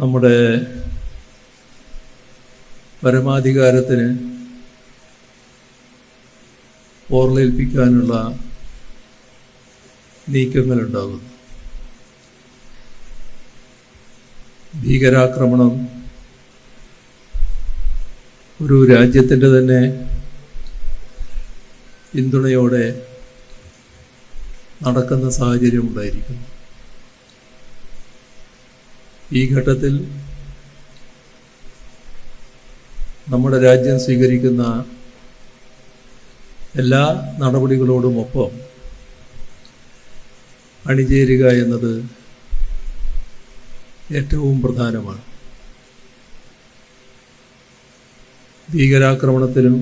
നമ്മുടെ പരമാധികാരത്തിന് ഓർലേൽപ്പിക്കാനുള്ള നീക്കങ്ങളുണ്ടാകുന്നു. ഭീകരാക്രമണം ഒരു രാജ്യത്തിന്റെ തന്നെ പിന്തുണയോടെ നടക്കുന്ന സാഹചര്യം ഉണ്ടായിരിക്കുന്നു. ഈ ഘട്ടത്തിൽ നമ്മുടെ രാജ്യം സ്വീകരിക്കുന്ന എല്ലാ നടപടികളോടുമൊപ്പം അണിചേരുക എന്നത് ഏറ്റവും പ്രധാനമാണ്. ഭീകരാക്രമണത്തിനും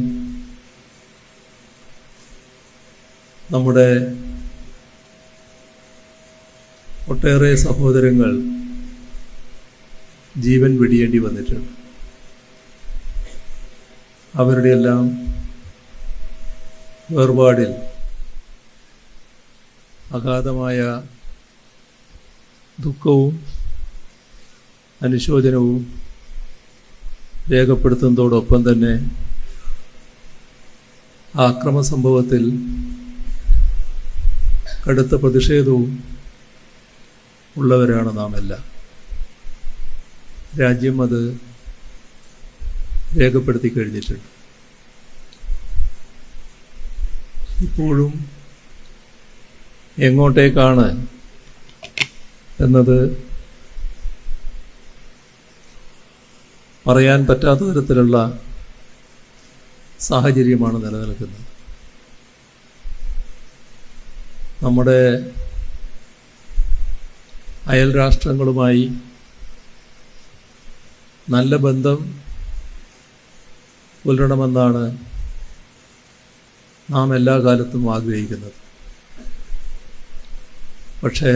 നമ്മുടെ ഒട്ടേറെ സഹോദരങ്ങൾ ജീവൻ വെടിയേണ്ടി വന്നിട്ടുണ്ട് അവരുടെ എല്ലാം വേർപാടിൽ അഗാധമായ ദുഃഖവും അനുശോചനവും രേഖപ്പെടുത്തുന്നതോടൊപ്പം തന്നെ ആക്രമ സംഭവത്തിൽ കടുത്ത പ്രതിഷേധവും ഉള്ളവരാണ് നാം എല്ലാം രാജ്യം അത് രേഖപ്പെടുത്തി കഴിഞ്ഞിട്ടുണ്ട്. ഇപ്പോഴും എങ്ങോട്ടേക്കാണ് എന്നത് പറയാൻ പറ്റാത്ത തരത്തിലുള്ള സാഹചര്യമാണ് നിലനിൽക്കുന്നത്. നമ്മുടെ അയൽ രാഷ്ട്രങ്ങളുമായി നല്ല ബന്ധം പുലരണമെന്നാണ് നാം എല്ലാ കാലത്തും ആഗ്രഹിക്കുന്നത്. പക്ഷേ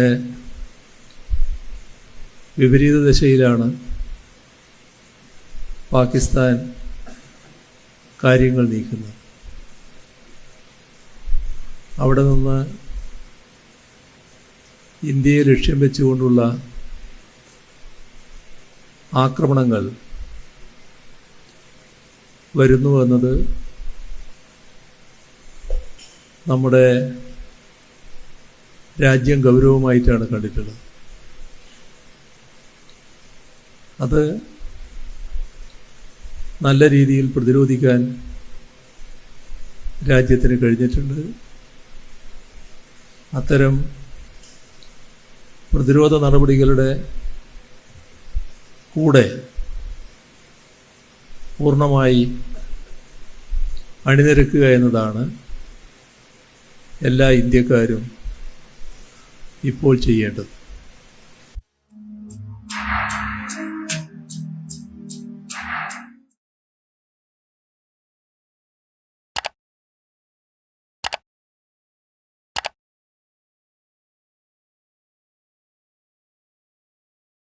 വിപരീത ദിശയിലാണ് പാകിസ്ഥാൻ കാര്യങ്ങൾ നീക്കുന്നത്. അവിടെ നിന്ന് ഇന്ത്യയെ ലക്ഷ്യം വെച്ചുകൊണ്ടുള്ള ആക്രമണങ്ങൾ വരുന്നു എന്നത് നമ്മുടെ രാജ്യം ഗൗരവമായിട്ടാണ് കണ്ടിട്ടുള്ളത്. അത് നല്ല രീതിയിൽ പ്രതിരോധിക്കാൻ രാജ്യത്തിന് കഴിഞ്ഞിട്ടുണ്ട്. അത്തരം പ്രതിരോധ നടപടികളുടെ കൂടെ പൂർണമായി അണിനിരക്കുക എന്നതാണ് എല്ലാ ഇന്ത്യക്കാരും ഇപ്പോൾ ചെയ്യേണ്ടത്.